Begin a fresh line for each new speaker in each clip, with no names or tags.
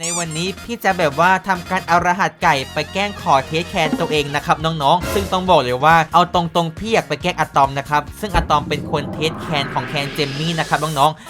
ในวันนี้พี่จะแบบว่าทำการเอารหัสไก่ไปแกล้งขอเทสแคนตัวเองนะครับน้องๆ ซึ่งต้องบอกเลยว่าเอาตรงๆพี่อยากไปแกล้งอะตอมนะครับ ซึ่งอะตอมเป็นคนเทสแคนของแคนเจมมี่นะครับน้องๆ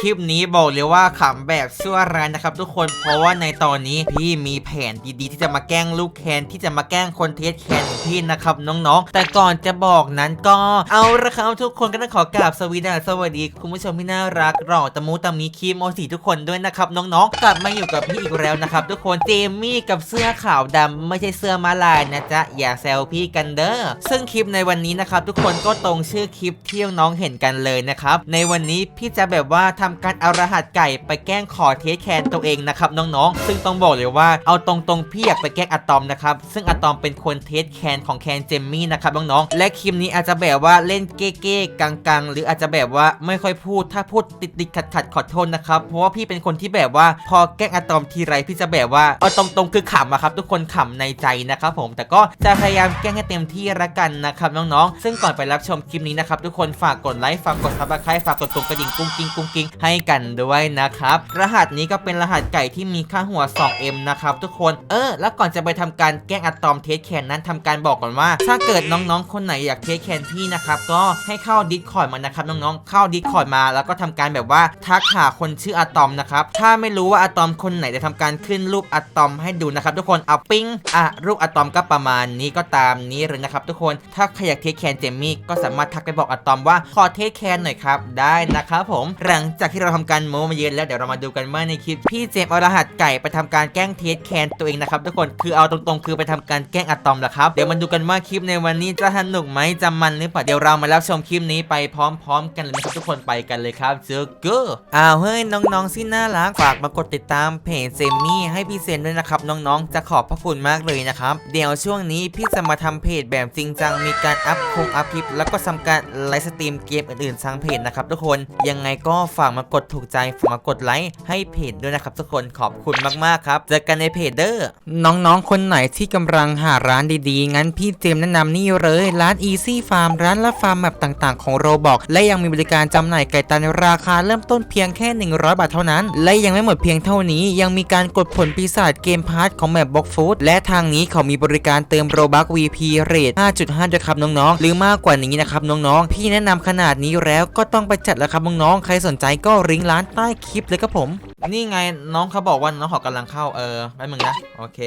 คลิปนี้บอกเลยว่าขำแบบชั่วร้ายนะครับทุกคนเพราะว่าในตอนนี้พี่มีแผนดีๆ ที่จะมาแกล้งลูกแคนที่จะมาแกล้งคนเทสแคนพี่นะครับน้องๆ แต่ก่อนจะบอกนั้นก็เอาละครับทุกคนก็ต้องขอกราบสวีดัสวัสดี คุณผู้ชมที่น่ารักหล่อตะมูตะมีคีมโอสีทุกคนด้วยนะครับน้องๆ กลับมาอยู่กับพี่อีกแล้วนะครับทุกคนเจมี่กับเสื้อขาวดำไม่ใช่เสื้อมาลายนะจ๊ะอย่าแซวพี่กันเด้อซึ่งคลิปในวันนี้นะครับทุกคนก็ตรงชื่อคลิปที่น้องเห็นกันเลยนะครับในวันนี้พี่จะแบบว่าทำการเอารหัสไก่ไปแกล้งขอเทสแคนตัวเองนะครับน้องๆ ซึ่งต้องบอกเลยว่าเอาตรงๆพี่อยากไปแกล้งอะตอมนะครับ ซึ่งอะตอมเป็นคนเทสแคนของแคนเจมมี่นะครับน้องๆ และคลิปนี้อาจจะแบบว่าเล่นเก้ๆกังๆ หรืออาจจะแบบว่าไม่ค่อยพูด ถ้าพูดติดๆขัดๆขอโทษนะครับ เพราะว่าพี่เป็นคนที่แบบว่าพอแกล้งอะตอมทีไรพี่จะแบบว่าเอาตรงๆคือขำอะครับทุกคนขำในใจนะครับผมแต่ก็จะพยายามแกล้งให้เต็มที่ละกันนะครับน้องๆ ซึ่งก่อนไปรับชมคลิปนี้นะครับทุกคนฝากกดไลค์ฝากกดซับสไครต์ฝากกดตุ่มกระดิ่งกุ้งกิ้งกุ้งกิ้งให้กันด้วยนะครับ รหัสนี้ก็เป็นรหัสไก่ที่มีค่าหัว 2M นะครับทุกคน เออ แล้วก่อนจะไปทำการแกล้งอะตอมเทสแคนนั้นทำการบอกก่อนว่า ถ้าเกิดน้องๆ คนไหนอยากเทสแคนพี่นะครับ ก็ให้เข้าดิสคอร์ดมานะครับน้องๆ เข้าดิสคอร์ดมาแล้วก็ทำการแบบว่าทักหาคนชื่ออะตอมนะครับ ถ้าไม่รู้ว่าอะตอมคนไหนจะทำการขึ้นรูปอะตอมให้ดูนะครับทุกคน เอาปิ้ง อะรูปอะตอมก็ประมาณนี้ก็ตามนี้เลยนะครับทุกคน ถ้าใครอยากเทสแคนเจมมี่ก็สามารถทักไปบอกอะตอมว่าขอเทสแคนหน่อยครับ ได้นะครับผมหลังจากที่เราทำการโมมาเย็นแล้วเดี๋ยวเรามาดูกันว่าในคลิปพี่เจมส์เอารหัสไก่ไปทำการแกล้งเทสแคนตัวเองนะครับทุกคนคือเอาตรงๆ คือไปทำการแกล้งอะตอมแหละครับเดี๋ยวมาดูกันว่าคลิปในวันนี้จะสนุกไหมจะมันหรือเปล่าเดี๋ยวเรามารับชมคลิปนี้ไปพร้อม ๆ กันเลยนะครับทุกคนไปกันเลยครับเจอเกอร์อ้าวเฮ้ยน้องๆที่น่ารักฝากมากดติดตามเพจเซมี่ให้พี่เซนด้วยนะครับน้องๆ จะขอบพระคุณมากเลยนะครับเดี๋ยวช่วงนี้พี่จะมาทำเพจแบบจริงจังมีการอัพคงอัพคลิปแล้วก็ทำการไลฟ์สตรีมเกมอื่นๆทางเพจนะครับทุกคนยังไงก็ฝากมากดถูกใจฝากมากดไลค์ให้เพจด้วยนะครับทุกคนขอบคุณมากๆครับเจอกันในเพจเด้อน้องๆ คนไหนที่กำลังหาร้านดีๆ งั้นพี่เจมแนะนำนี่เลย ร้าน Easy Farm ร้านรับฟาร์มแบบต่างๆ ของโรบอกและยังมีบริการจำหน่ายไก่ตันราคาเริ่มต้นเพียงแค่ 100 บาทเท่านั้น และยังไม่หมดเพียงเท่านี้ ยังมีการกดผลปีศาจเกมพาร์ทของแมปบ็อกฟูดและทางนี้เขามีบริการเติมโรบัก VP เรท5.5ด้วยครับน้องๆ หรือมากกว่านี้นะครับน้องๆ พี่แนะนำขนาดนี้แล้วก็ต้องไปจัดแล้วครับน้องๆใครสนใจก็ริงก์ร้านใต้คลิปเลยครับผม นี่ไงน้องเขาบอกว่าน้องเขากำลังเข้าเออแป๊บนึงนะ โอเค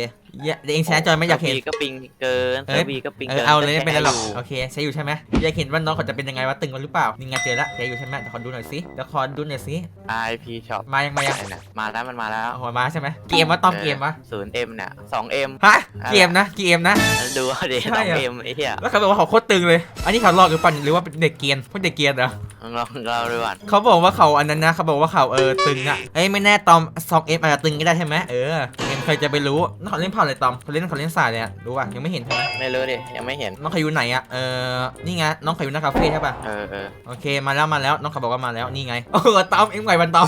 อย่าเดี๋ยวเองแชร์จอยไม่อยากเห็น
บีก็ปิงเกิน
เอ้ย
เซอร์บีก็ปิง
เอ
เกิ
อนเอาเลยไม่เป็นไรหรอก
แต่
โอเคใช้อยู่ใช่ไหมอยากเห็นว่าน้องเขาจะเป็นยังไงว่าตึงกันหรือเปล่านี่ไงเจอละใช้อยู่ใช่ไหมเดี๋ยวขอดูหน่อยสิเดี๋ยวขอดูหน่อยสิ
ไอพีช็อป
มายังมายัง
เนี่ยมาแล้วมันมาแล้ว
โอ้โหมาใช่ไหมเกมวะต้อมเกมวะ
ศูนย์เอ็มเนี่ยสองเอ็ม
ฮะเกมนะเกมนะ
ดูดิ
ใช่
สอง
เหรอ
เอ็มไอ้เหี้ย
แล้วเขาบอกว่าเขาโคตรตึงเลย อันนี้เขาหลอกหรือเปล่าหรือว่าเป็นเด็กเกรียนพวกเด็กเกรียนเหรอ
ลองเราดูก่อน
เขาบอกว่าเขาอันนั้นนะเขาบอกว่าเขาเออตึงอะเอ้ยไม่แน่ตอมซองเอฟอาจจะตึงก็ได้ใช่ไหมเออเกม ใครจะไปรู้น้องเขาเล่นเผ่าอะไรตอมเขาเล่นเขาเล่นสายเลยอะรู้ป่ะยังไม่เห็นใช่ไหม
ไม่รู้ดิยังไม่เห็น
น้องเขาอยู่ไหนอะเออนี่ไงน้องเขาอยู่หน้าคาเฟ่ใช่ป่ะ
เออเออ
โอเคมาแล้วมาแล้วน้องเขาบอกว่ามาแล้วนี่ไงโอ้โหตอมเอ็งไหวบันตอม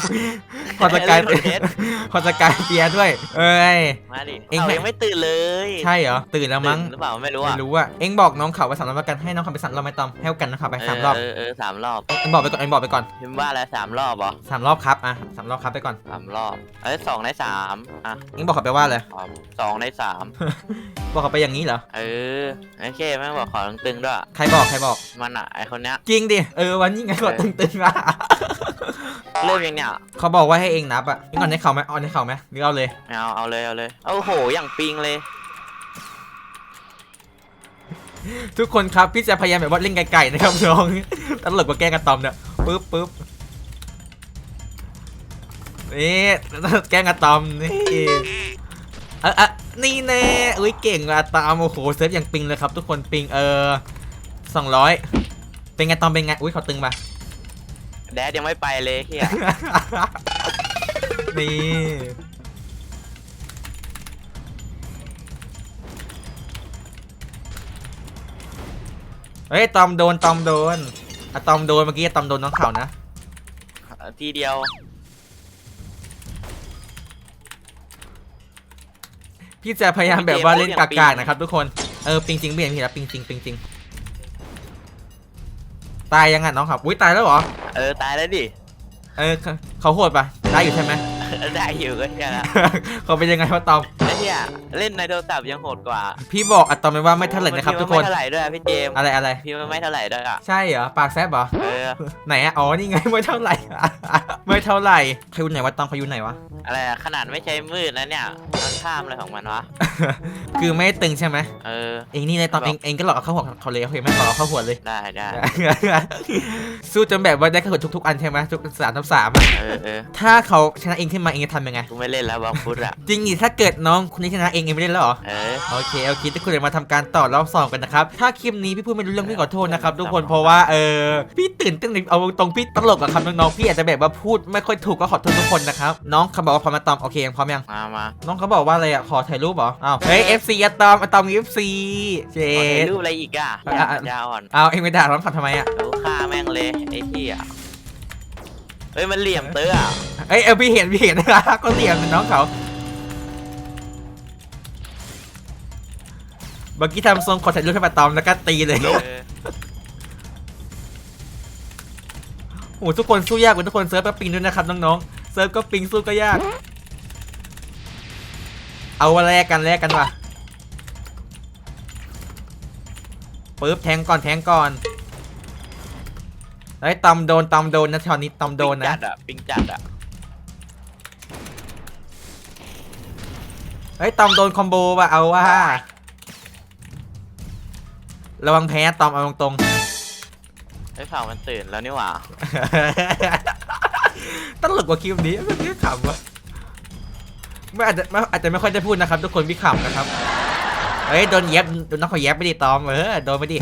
พอสกาย
เล่นคอนเทนต์
พอสกายเปียร์ด้วย เอ้ย
มาดิ
เอ็ง
เอา
ไม่
ยังไม่ตื่นเลย
ใช่เหรอตื่นแล้วมั้ง
ตื่นหรือเปล่าไม่รู้
ไม่
อะ
รู้อะเอ็งบอกน้องเขาไปสามรอบแล้วกันให้น้องเขาไปสามรอบไหมตอมให้กันน้องเขาไปสามรอบ
เออเออสามรอบ
เอ็งบอกไปก่อนเอ็งบอกไปก่อน
พิมพ์ว่าอะไรสามรอบเหรอ
สามรอบครับอะสามรอบครับไปก่อน
สามรอบเอ้ยสองในสามอะ
เอ็งบอกเขาไปว่าเลย
สองในสาม
บอกเขาไปอย่างนี้เหรอ
เออโอเคแม่งบอกขอตึงๆด้วย
ใครบอกใครบอก
มันอะไอคนเนี้ย
จริงดิ เออวันนี้ไงกดตึงๆอะ
เริ่มยังเนี่ย
เขาบอกว่าให้เองนับอะเอ็งก่อนให้เขาไหมเอาให้เขาไหมหรือเอาเลย
ไม่เอาเอาเลยเอาเลยโอ้โหอย่างปิงเลย
ทุกคนครับพี่จะพยายามแบบว่าเล่นไก่ๆนะครับน้องตลกกว่าแกล้งกันตอมเนี่ยปึ๊บปึ๊บนี่แกล้งกันตอมนี่เออเอะนี่แน่อุ้ยเก่งอะตอมโอ้โหเซฟอย่างปิงเลยครับ ทุกคนปิงเออสองร้อยเป็นไงตอมเป็นไงอุ้ยเขาตึงปะ
แดดยังไม่ไปเลยเฮีย
นี่เฮ้ยตอมโดนตอมโดนอะตอมโดนเมื่อกี้อะตอมโดนน้องเขานะ
ทีเดียว
พี่จะพยายามแบบว่าเล่นกากๆนะครับทุกคนเออปิงจริงไม่เห็นพี่แล้วปิงจริงปิงจริงตายยังไงน้องครับอุ้ยตายแล้วเหรอ
เออตายแล้วดิ
เออเขาเขาโหดปะได้อยู่ใช่ไหม
ได้อยู่ก็แค่นั้น
เขาเป็นยังไงวะตอม
ไอ้ เหี้ยเล่นในโทรศัพท์ยังโหดกว่า
พี่บอกอะตอมไปว่าไม่เท่าไหร่นะครับ
มั
ทุกคน
ไม่เท่าไหร่ด้วยอะพี่เจมส์
อะไรอะไร
พี่มันไม่เท่าไหร่ด้วยอะ
ใช่เหรอ ปากแซบเหรอ
เออ
ไหนอะอ๋อ นี่ไงไม่เท่าไหร่ ไม่เท่าไหร่พายุไหนวะตอมพายุไหนวะ
อะไรอะขนาดไม่ใช้มืดนะเนี่ยมันข้ามอะไรของมันวะ
คือไม่ตึงใช่ไหม
เออ
เองนี่เลยตอมเองเองก็หลอกเอาเข้าหัวเขาเลยโอเคไหมหลอกเอาเข้าหัวเลย
ได้ได้
สู้จนแบบว่าได้เข้าหัวทุกๆอันใช่ไหมทุกสามทับสามอะ
เออเออ
ถ้าเขาชนะเองขึ้นมาเองจะทำยังไง
กูไม่เล่นแล้วบล็อกฟุตอะ
จริงดิถ้าเกิดน้องคนนี้ชนะเองเองไม่ได้แล้วเหรอ
เออ
โอเคโอเคทุกคนเดี๋ยวมาทำการต่อรอบสองกันนะครับ ถ้าคลิปนี้พี่พูดไม่รู้เรื่องพี่ขอโทษนะครับทุกคนเพราะว่าเออพี่ตื่นเต้นเอาตรงพี่ตลกอะครับน้องๆพี่อาจจะแบบว่าพูดไม่ค่อยถูกก็ขอโทษทุกคนนะครับน้องเขาบอกว่าพร้อมมาตอมโอเคยังพร้อมยัง
มามา
น้องเขาบอกว่าอะไรอะขอถ่ายรูปเหรออ้าวเฮ้ย FC อะตอมอะตอม FC เจ
ขอถ่าย
ด
รูปอะไรอีกอะ
อะอะ
ยาวอ่อน
เอาเองไปด่าน้องขับทำไมอะ
รู้ฆ่าแม่งเลยไอ้เหี้ยเฮ้ยมันเหลี่ยมเตออะ
เอ้ยเออพี่เห็นพี่เห็นก็เรียนน้องเขา เมื่อกี้ทำทรงขอถ่ายรูปให้มาตอมแล้วก็ตีเลย
เออ
โอ้โหทุกคนสู้ยากกว่าทุกคนเซิร์ฟก็ปิงด้วยนะครับน้องๆ เซิร์ฟก็ปิงสู้ก็ยาก เอาแลกกันแลกกันว่ะปึ๊บแทงก่อนแทงก่อนไอ้ยตำโดนตำโดนนะชอนนี้ตำโดน
ปิงจั
นะ
ดอะปิงจัดอะ
เฮ้ยตำโดนคอมโบว่ะเอาว่า ระวังแพ้ตำเอาตรง
ไอ้เผ่ามันตื่นแล้วนี่หว่า
ๆ ตลกกว่าคลิปนี้มันนี่ขำวะไม่อาจจะไม่อาจจะไม่ค่อยได้พูดนะครับ ทุกคนพี่ขำนะครับเฮ้ยโดนเย็บโดนน้องเขาเย็บไปดิตอมเออโดนไปดิ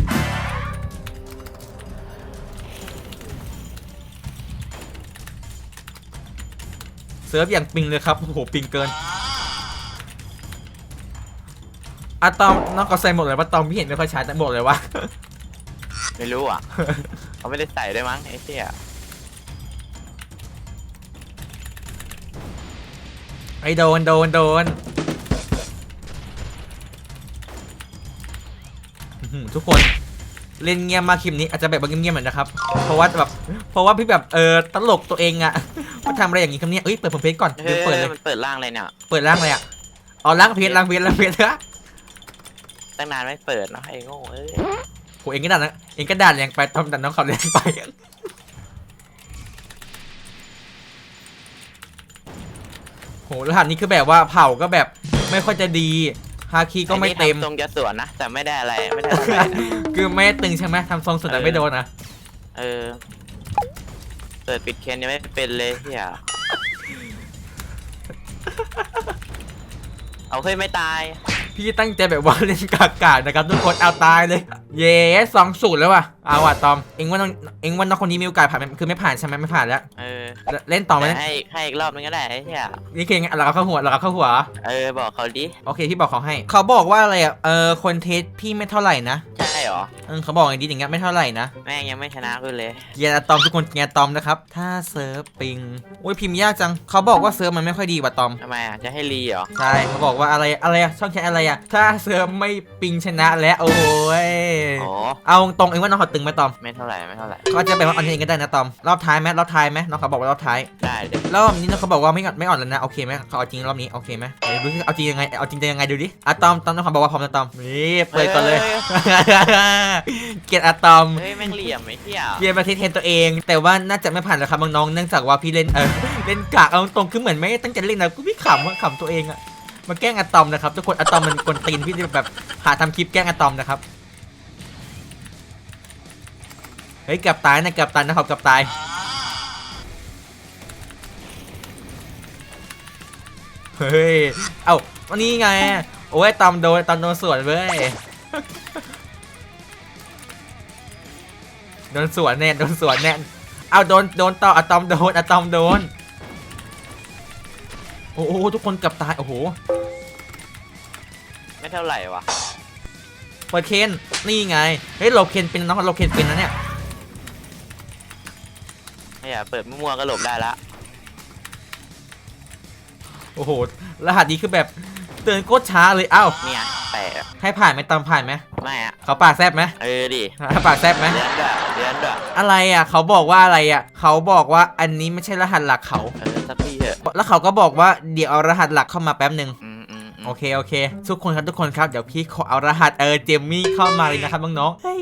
เซิร์ฟอย่างปิงเลยครับโอ้โหปิงเกิน อะตอมน้องก็ใส่หมดเลยว่าตอมพี่เห็นไม่ค่อยชัดแต่หมดเลยวะ
ไม่รู้อะ เขาไม่ได้ใส่ด้วยมั้งไอ้เหี้ย
ไอ้โดนโดนโดนอื้อหือทุกคนเล่นเงียบมากคลิปนี้อาจจะแบบว่าเงียบๆหน่อยนะครับ เพราะว่าแบบเพราะว่าพี่แบบเออตลกตัวเองอะว่าทำอะไรอย่างนี้คำนี้เอ้ยเปิดผมเพจก่อน
เฮ้
เดี๋ยวยเปิดเลย
มันเปิดล่างเลยเนี่ย
เปิดร่างเลยอะเอาล้างเพจล้างเพจล้างเพจเถอะ
ตั้งนานไม่เปิดเนอะไอ้โง่เอ้ย
โหเองก็ด่านะเองก็ด่าแรงไปทำดันน้องเขาแรงไป โหรหัสนี้คือแบบว่าเผาก็แบบไม่ค่อยจะดีฮาคีก็ไม่เต็ม
อ้นี่ทำทรงจะสวนนะแต่ไม่ได้อะไรไม่ได้อะไรนะ
คือไม่ตึงใช่ไหมทำทรงสุดแต่ไม่โดนนะ
เออเปิดปิดเคนยังไม่เป็นเลยเฮียเอาเฮ้ยไม่ตาย
พี่ตั้งใจแบบว่าเล่นกากานะครับทุกคนเอาตายเลย เย้สองสูตรแล้วว่ะเอาว่ะตอมเอ็งว่าน้องเอ็งว่าน้องคนนี้มีโอกาสผ่านไหมคือไม่ผ่านใช่ไหมไม่ผ่านแล้ว
เออ
เล่นต่อไหม
แต่ให้ให้อีกรอบนึงก็ได้ไอ้เฮีย
นี่คือยังไงเราเอาเข้าหัวเราเอาเข้าหัว
เออบอกเขาดิ
โอเคพี่บอกเขาให้ เขาบอกว่าอะไรอะเออคนเทสพี่ไม่เท่าไหร่นะ
ใช่เหร อ
เออเขาบอกอย่างนี้อย่างเงี้ยไม่เท่าไหร่นะ
แม่งยังไม่ชนะกูเลย
เกียร์อะตอมทุกคนเกียร์อะตอมนะครับ ถ้าเซิร์ฟปิงโอ้ยพิมพ์ยากจัง เขาบอกว่าเซิร์ฟมันไม่ค่อยดีว่ะตอม
ทำไมอะ จะให้รีเหรอ
ใช่เขาบอกว่าอะไรอะไรอะช่องแชทอะไรอะถ้าเซิร์ฟไม่ปิงชนะแล้วโอ้ย
อ๋อ
เอาตรงเองว่าน้องเขาตึงไหมตอม
ไม่เท่าไหร่ไม่เท่าไหร่
เขาจะแบบว่าอ่อนเองก็ได้นะตอม รอบท้ายไหมรอบท้ายไหมน้องเขาบอกว่ารอบท้าย
ได้เดี๋ยว
รอบนี้น้องเขาบอกว่าไม่อ่อนไม่อ่อนแล้วนะโอเคไหมเขาเอาจริงรอบนี้โอเคไหมเดี๋ยวดูสิเอาจริงยังไงเอาจริงจะยังไงดูดิอะตอมตอมน้องเขาบอกว่าพร้อมนะตอมนี่เปิดก่อนเลยเกียรติอะตอม
เฮ้ยแม่งเหลี่ยมไอ้เฮีย
เกียรติประเทศเทนตัวเอง แต่ว่าน่าจะไม่ผ่านแล้วครับน้องๆเนื่องจากว่าพี่เล่นเออเล่นกากเอาตรงคือเหมือนไม่ได้ตั้งใจเล่นนะกูพี่ขำอะขำตัวเองอะมาแกล้งอะตอมนะครับทุกคนอะตอมมันกวนตีนพี่แบบหาทำคลิปแกล้งอะตอมนะครับเฮ้ยเกับตายนะเกับตายนะครับเกับตายเฮ้ยเอ้าวันนี้ไงโอ้ยตอมโดนตอมโดนสวนเว้ย โดนสวนแน่โดนสวนแน่เอาโดนโดนต่ออะตอมโดนอะตอมโดน โอ้โหทุกคนเกับตาย โอ้โห
ไม่เท่าไหร่วะ
เปิดเคนนี่ไง เฮ้ยเราเคนเป็นน้องเราเคนเป็นนะเนี่ย
ไอ้เหี้ยเปิดมั่วๆก็หลบได้ละ
โอ้โห รหัสนี้คือแบบ เตือนโคตรช้าเลยเอ้า
เนี่ยแปลก
ให้ผ่านไหมตอมผ่านไหม
ไม่อะ
เขาปากแซบไหม
เออดิ
ปากแซบไหม
เดือนด้วยเดือนด้วย
อะไรอะ เขาบอกว่าอะไรอะ เขาบอกว่าอันนี้ไม่ใช่รหัสหลักเขา
เออสักทีเถอะ
แล้วเขาก็บอกว่าเดี๋ยวเอารหัสหลักเข้ามาแป๊บหนึ่ง
อืมอืมอืม
โอเคโอเค ทุกคนครับทุกคนครับเดี๋ยวพี่ขอเอารหัสเออเจมมี่เข้ามาเลยนะครับน้องๆเฮ้ย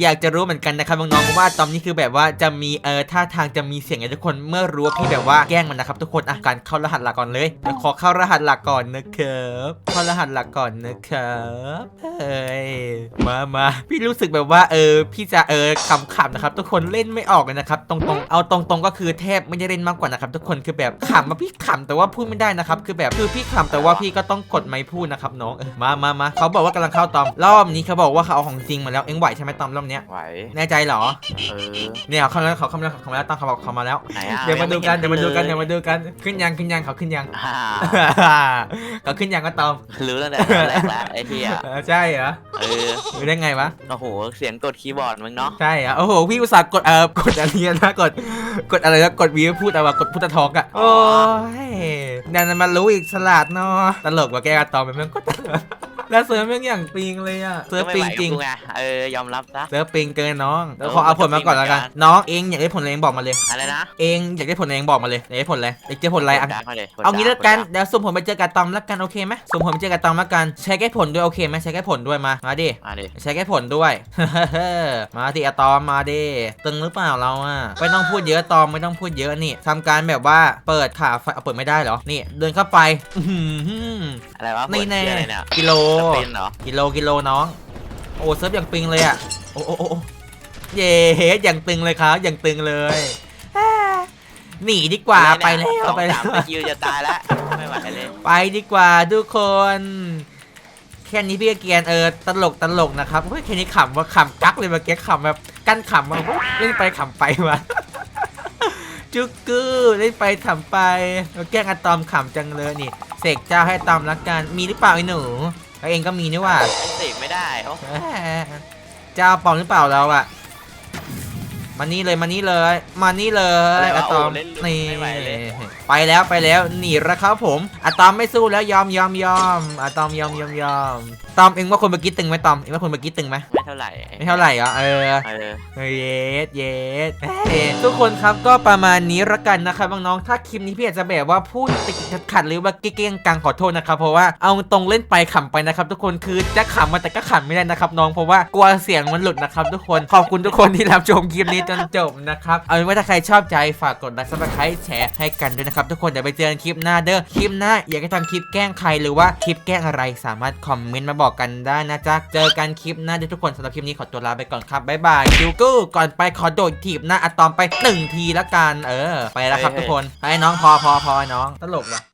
อยากจะรู้เหมือนกันนะครับน้องๆว่าตอนนี้คือแบบว่าจะมีเออท่าทางจะมีเสียงให้ทุกคนเมื่อรู้ว่าพี่แบบว่าแกล้งมันนะครับทุกคนอะการเข้ารหัสหลักก่อนเลยเดี๋ยวขอเข้ารหัสหลักก่อนนะครับเข้ารหัสหลักก่อนนะครับเฮ้ยมามาพี่รู้สึกแบบว่าเออพี่จะเออขำๆนะครับทุกคนเล่นไม่ออกเลยนะครับตรงๆเอาตรงๆก็คือแทบไม่ได้เล่นมากกว่านะครับทุกคนคือแบบขำมาพี่ขำแต่ว่าพูดไม่ได้นะครับคือแบบคือพี่ขำแต่ว่าพี่ก็ต้องกดไมค์พูดนะครับน้องเออมามามาเขาบอกว่ากำลังเข้าตอมรอบนี้เขาบอกว่าเขาเอาของจริงมาแล้วเอ็งไหวใช่ไหมตอมรอบเนี้ย
ไหว
แน่ใจเหรอ
เออ
เนี่ยเขาเข้ามาแล้วเขาเข้ามาแล้วเขาเข้ามาแล้วตั้งเขาบอกเขามาแล้ว
ไหนอะ
เดี๋ยวมาดูกันเดี๋ยวมาดูกันเดี๋ยว
มา
มาดูกันขึ้นยังขึ้นยังเขาขึ้นยัง
อ่า
เขาขึ้นยังก็ตอม
รู้ตั้งแต่ตอนแรกแล้วไอ้ที่อะ
เออใช่เหรอ
เออ
รู้ได้ไงวะ
โอ้โหเสียงกดคีย์บอร์ดมึงเนาะ
ใช่เหรอะโอ้โหพี่อุตส่าห์กดเออกดอะไรนะกดกดอะไรนะกดวีพูดเอาว่ากดพุทธทอกอะโอ้ยดันมารู้อีกสลัดเนาะตลกกว่าแกกันตอมไปเมื่อก็ตลกแล้วเซิร์ฟแม่งอย่างปิงเลยอะเซิร์ฟ
ก็ไม่
ปิ
ไห
ง
ว
จริง
กับกูไงเออยอมรับซะ
เซิร์ฟปิงเกินน้องแล้ว
เออ
ขอเอาผลมาก่อนแล้วกัน
มันก็ปิงเหมือนกัน
น้องเองอยากได้ผลอะไรเองบอกมาเลย
อะไรนะ
เองอยากได้ผลอะไรเองบอกมาเลยอยากได้ผลอะไรอยากเจอผลอะไรอะ
กดดัมาลย
เอางี้แล้วกัน
ด
เดี๋ยวสุ่มผลไปเจอกับตอมแล้วกันโอเคไหมสุ่มผลไปเจอกับตอมแล้วกันใช้แก้ผลด้วยโอเคไหมใช้แก้ผลด้วยมามาดิ
มาดิ
ใช้แก้ผลด้วยมาดิอะตอมมาดิตึงหรือเปล่าเราอะไม่ต้องพูดเยอะตอมไม่ต้องพูดเยอะนี่ทำการแบบว่าเปิดขาไฟเอาเปิดไม่ได้เหรอนี่เดินเข้าไปอื้อหือ
อะไรวะ
นี่แน่
ปวดเหี้ยอะไรเนี่ย
กิโล
สปินเหรอ
กิโลกิโลน้อง โอ้เซิร์ฟอย่างปิงเลยอะโอ้โอ้โอ้โอ้เย้อย่างตึงเลยครับ อย่างตึงเลยอ่าหนีดีกว่าไปแล้ว
สอง
ไปแล้
สาวมสกิลจะตายแล้วไม่ไหวเลย
ไปดีกว่าทุกคนแค่นี้พี่ก็เกรียนเออตลกตลกนะครับเฮ้ยแค่นี้ขำว่าขำกักเลยเมื่อกี้ขำแบบกั้นขำมาเล่นไปขำไปวะ จุกกือเล่นไปขำไปแล้วแกล้งอะตอมขำจังเลยนี่เสกเจ้าให้อะตอมละกันมีหรือเปล่าไอ้หนูแล้วเองก็มีนี่หว่า
ไอ้เสกไม่ได้โอ้
แหมเจ้าปลอมหรือเปล่าเราอะมานี่เลยมานี่เลยมานี่เลยอะตอมนี่ไปแล้วไปแล้วหนีแล้วครับผมอะตอมไม่สู้แล้วยอมยอมยอมอะตอมยอมยอมยอมตอมเองว่าคนเมื่อกี้ตึงไหมตอมเองว่าคนเมื่อกี้ตึงไหม
ไม่ เท่าไหร่
ไม่เท่าไหร่เหรอเออ
เออ
เฮ้ยเยสเยสเอ้ยทุกคนครับก็ประมาณนี้ละกันนะครับน้องๆถ้าคลิปนี้พี่อาจจะแบบว่าพูดติดๆขัดๆหรือว่าเก้งๆกังขอโทษนะครับเพราะว่าเอาตรงเล่นไปขำไปนะครับ ทุกคนคือจะขำมาแต่ก็ขำไม่ได้นะครับ น้องเพราะว่ากลัวเสียงมันหลุดนะครับ ทุกคนขอบคุณทุกคนที่รับชมคลิปนี้จนจบนะครับเอาเป็นว่าถ้าใครชอบใจฝากกดไลค์ซับสไครต์แชร์ให้กันด้วยนะครับทุกคนเดี๋ยวไปเจอกันคลิปหน้าเด้อคลิปหน้าอยากให้ทำคลิปแกล้งใครหรือว่าคลิปแกล้งอะไรสามารถคอมเมนต์มาบอกกันได้นะจ๊ะเจอกันคลิปหน้าเด้อทุกคนสำหรับคลิปนี้ขอตัวลาไปก่อนครับบ๊ายบายคิวกูก่อนไปขอโดดถีบหน้าอะตอมไปหนึ่งทีละกันเออไปแล้วครับทุกคนให้น้องพอพอพอน้องตลกว่ะ